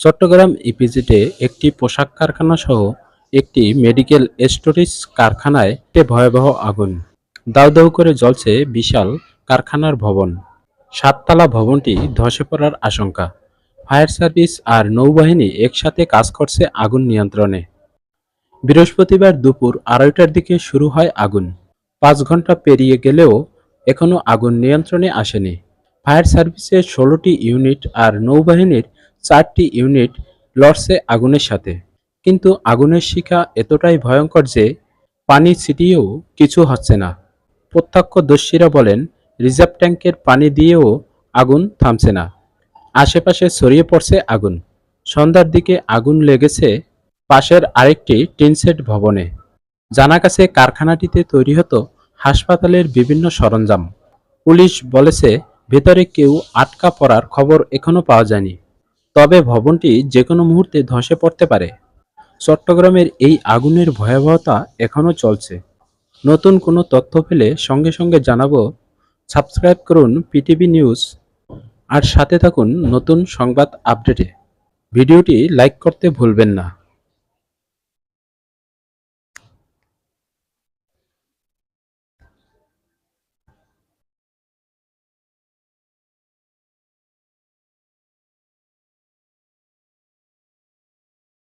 চট্টগ্রাম ইপিজেডে একটি পোশাক কারখানা সহ একটি মেডিকেল স্টোরেজ কারখানায় একটি ভয়াবহ আগুন। দাউ দাউ করে জ্বলছে বিশাল কারখানার ভবন। সাততলা ভবনটি ধসে পড়ার আশঙ্কা। ফায়ার সার্ভিস আর নৌবাহিনী একসাথে কাজ করছে আগুন নিয়ন্ত্রণে। বৃহস্পতিবার দুপুর আড়াইটার দিকে শুরু হয় আগুন। পাঁচ ঘণ্টা পেরিয়ে গেলেও এখনও আগুন নিয়ন্ত্রণে আসেনি। ফায়ার সার্ভিসের ষোলোটি ইউনিট আর নৌবাহিনীর চারটি ইউনিট লড়ছে আগুনের সাথে। কিন্তু আগুনের শিখা এতটাই ভয়ঙ্কর যে পানি ছিটিয়েও কিছু হচ্ছে না। প্রত্যক্ষদর্শীরা বলেন, রিজার্ভ ট্যাঙ্কের পানি দিয়েও আগুন থামছে না। আশেপাশে ছড়িয়ে পড়ছে আগুন। সন্ধ্যার দিকে আগুন লেগেছে পাশের আরেকটি টিনসেট ভবনে। জানা গেছে, কারখানাটিতে তৈরি হতো হাসপাতালের বিভিন্ন সরঞ্জাম। পুলিশ বলেছে, ভেতরে কেউ আটকা পড়ার খবর এখনও পাওয়া যায়নি। তবে ভবনটি যে কোনো মুহূর্তে ধসে পড়তে পারে। চট্টগ্রামের এই আগুনের ভয়াবহতা এখনও চলছে। নতুন কোনো তথ্য পেলে সঙ্গে সঙ্গে জানাব। সাবস্ক্রাইব করুন পিটিভি নিউজ। আর সাথে থাকুন নতুন সংবাদ আপডেটে। ভিডিওটি লাইক করতে ভুলবেন না।